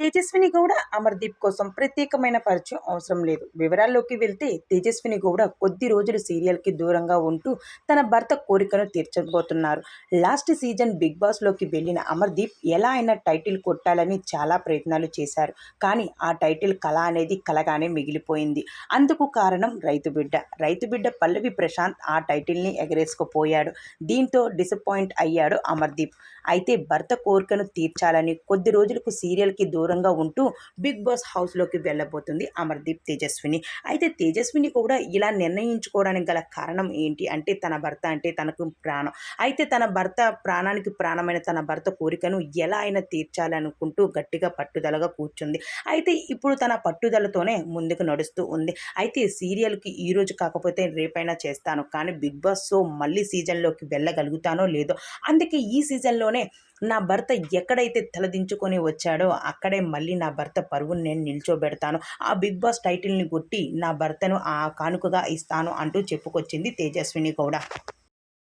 తేజస్విని గౌడ అమర్దీప్ కోసం ప్రత్యేకమైన పరిచయం అవసరం లేదు. వివరాల్లోకి వెళ్తే తేజస్విని గౌడ కొద్ది రోజులు సీరియల్కి దూరంగా ఉంటూ తన భర్త కోరికను తీర్చబోతున్నారు. లాస్ట్ సీజన్ బిగ్ బాస్లోకి వెళ్ళిన అమర్దీప్ ఎలా అయినా టైటిల్ కొట్టాలని చాలా ప్రయత్నాలు చేశారు. కానీ ఆ టైటిల్ కళ అనేది కలగానే మిగిలిపోయింది. అందుకు కారణం రైతు బిడ్డ. రైతు బిడ్డ పల్లవి ప్రశాంత్ ఆ టైటిల్ని ఎగరేసుకుపోయాడు. దీంతో డిసప్పాయింట్ అయ్యాడు అమర్దీప్. అయితే భర్త కోరికను తీర్చాలని కొద్ది రోజులకు సీరియల్కి దూరంగా ఉంటూ బిగ్ బాస్ హౌస్లోకి వెళ్ళబోతుంది అమర్దీప్ తేజస్విని. అయితే తేజస్విని కూడా ఇలా నిర్ణయించుకోవడానికి గల కారణం ఏంటి? అంటే తన భర్త అంటే తనకు ప్రాణం. అయితే తన భర్త ప్రాణానికి ప్రాణమైన తన భర్త కోరికను ఎలా అయినా తీర్చాలనుకుంటూ గట్టిగా పట్టుదలగా కూర్చుంది. అయితే ఇప్పుడు తన పట్టుదలతోనే ముందుకు నడుస్తూ ఉంది. అయితే సీరియల్కి ఈ రోజు కాకపోతే రేపైనా చేస్తాను. కానీ బిగ్ బాస్ షో మళ్ళీ సీజన్లోకి వెళ్ళగలుగుతానో లేదో? అందుకే ఈ సీజన్లోనే నా భర్త ఎక్కడైతే తలదించుకొని వచ్చాడో అక్కడే మళ్ళీ నా భర్త పరువును నేను నిల్చోబెడతాను. ఆ బిగ్ బాస్ టైటిల్ని కొట్టి నా భర్తను ఆ కానుకగా ఇస్తాను అంటూ చెప్పుకొచ్చింది తేజస్విని కూడా